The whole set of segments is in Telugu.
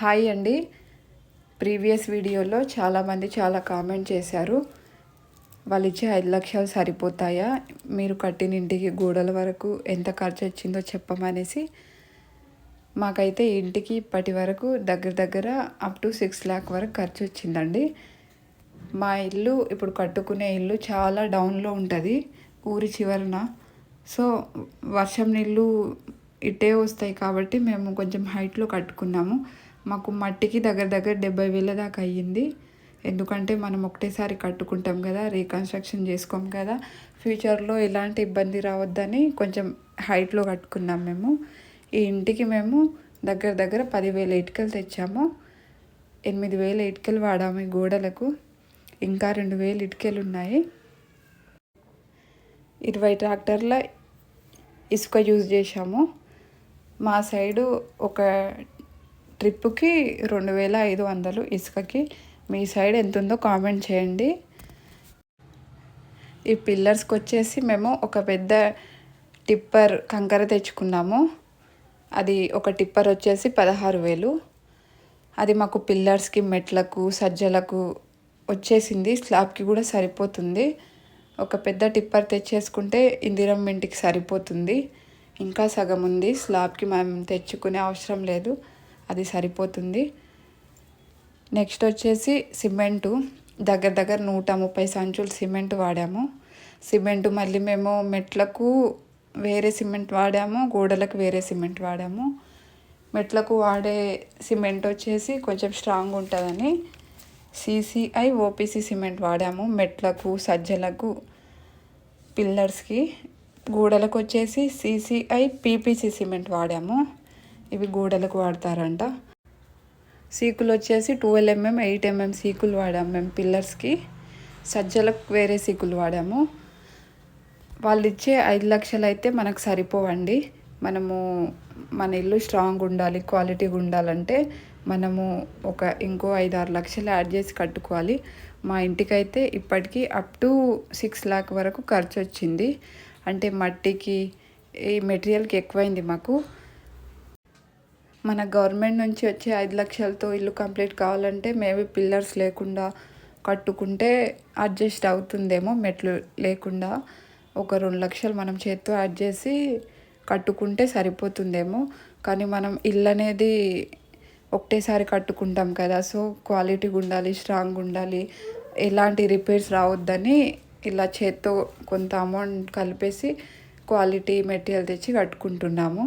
హాయ్ అండి. ప్రీవియస్ వీడియోలో చాలామంది చాలా కామెంట్ చేశారు. వాళ్ళు ఇచ్చే ఐదు లక్షలు సరిపోతాయా? మీరు కట్టిన ఇంటికి గోడల వరకు ఎంత ఖర్చు వచ్చిందో చెప్పమనేసి. మాకైతే ఇంటికి ఇప్పటి వరకు దగ్గర దగ్గర అప్ టు సిక్స్ ల్యాక్ వరకు ఖర్చు వచ్చిందండి. మా ఇల్లు ఇప్పుడు కట్టుకునే ఇల్లు చాలా డౌన్లో ఉంటుంది ఊరి చివరన. సో వర్షం నీళ్ళు ఇట్టే వస్తాయి కాబట్టి మేము కొంచెం హైట్లో కట్టుకున్నాము. మాకు మట్టికి దగ్గర దగ్గర డెబ్బై వేల దాకా అయ్యింది. ఎందుకంటే మనం ఒకటేసారి కట్టుకుంటాం కదా రీకన్స్ట్రక్షన్ చేసుకోం కదా. ఫ్యూచర్లో ఎలాంటి ఇబ్బంది రావద్దని కొంచెం హైట్లో కట్టుకున్నాం మేము. ఈ ఇంటికి మేము దగ్గర దగ్గర పదివేల ఇటుకలు తెచ్చాము. ఎనిమిది వేల ఇటుకలు వాడాము ఈ గోడలకు. ఇంకా రెండు వేలు ఇటుకలు ఉన్నాయి. ఇరవై ట్రాక్టర్ల ఇసుక యూజ్ చేశాము. మా సైడు ఒక ట్రిప్కి రెండు వేల ఐదు వందలు ఇసుకకి మీ సైడ్ ఎంత ఉందో కామెంట్ చేయండి. ఈ పిల్లర్స్కి వచ్చేసి మేము ఒక పెద్ద టిప్పర్ కంకర తెచ్చుకున్నాము. అది ఒక టిప్పర్ వచ్చేసి పదహారు వేలు. అది మాకు పిల్లర్స్కి మెట్లకు సజ్జలకు వచ్చేసింది. స్లాబ్కి కూడా సరిపోతుంది. ఒక పెద్ద టిప్పర్ తెచ్చేసుకుంటే ఇందిరం ఇంటికి సరిపోతుంది. ఇంకా సగం ఉంది. స్లాబ్కి మనం తెచ్చుకునే అవసరం లేదు. అది సరిపోతుంది. నెక్స్ట్ వచ్చేసి సిమెంటు. దగ్గర దగ్గర నూట ముప్పై సంచులు సిమెంట్ వాడాము. సిమెంట్ మళ్ళీ మేము మెట్లకు వేరే సిమెంట్ వాడాము గోడలకు వేరే సిమెంట్ వాడాము. మెట్లకు వాడే సిమెంట్ వచ్చేసి కొంచెం స్ట్రాంగ్ ఉంటుందని సిసిఐ ఓపీసీ సిమెంట్ వాడాము మెట్లకు సజ్జలకు పిల్లర్స్కి. గోడలకు వచ్చేసి సిసిఐ పీపీసీ సిమెంట్ వాడాము. ఇవి గోడలకు వాడతారంట. సీకులు వచ్చేసి ట్వెల్వ్ ఎంఎం ఎయిట్ ఎంఎం సీకులు వాడాము మేము పిల్లర్స్కి. సజ్జలకు వేరే సీకులు వాడాము. వాళ్ళు ఇచ్చే ఐదు లక్షలు అయితే మనకు సరిపోవండి. మనము మన ఇల్లు స్ట్రాంగ్ ఉండాలి క్వాలిటీగా ఉండాలంటే మనము ఒక ఇంకో ఐదు ఆరు లక్షలు యాడ్ చేసి కట్టుకోవాలి. మా ఇంటికైతే ఇప్పటికీ అప్ టు సిక్స్ ల్యాక్ వరకు ఖర్చు వచ్చింది అంటే మట్టికి ఈ మెటీరియల్కి ఎక్కువైంది మాకు. మన గవర్నమెంట్ నుంచి వచ్చే ఐదు లక్షలతో ఇల్లు కంప్లీట్ కావాలంటే మేబీ పిల్లర్స్ లేకుండా కట్టుకుంటే అడ్జస్ట్ అవుతుందేమో మెట్లు లేకుండా ఒక రెండు లక్షలు మనం చేత్తో యాడ్ చేసి కట్టుకుంటే సరిపోతుందేమో. కానీ మనం ఇల్లు అనేది ఒకటేసారి కట్టుకుంటాం కదా సో క్వాలిటీగా ఉండాలి స్ట్రాంగ్ ఉండాలి ఎలాంటి రిపేర్స్ రావద్దని ఇలా చేత్తో కొంత అమౌంట్ కలిపేసి క్వాలిటీ మెటీరియల్ తెచ్చి కట్టుకుంటున్నాము.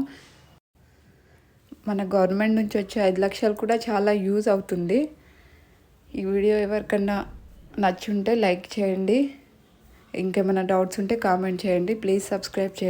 మన గవర్నమెంట్ నుంచి వచ్చే ఐదు లక్షలు కూడా చాలా యూజ్ అవుతుంది. ఈ వీడియో ఎవరికన్నా నచ్చుంటే లైక్ చేయండి. ఇంకేమైనా డౌట్స్ ఉంటే కామెంట్ చేయండి. ప్లీజ్ సబ్స్క్రైబ్ చేయండి.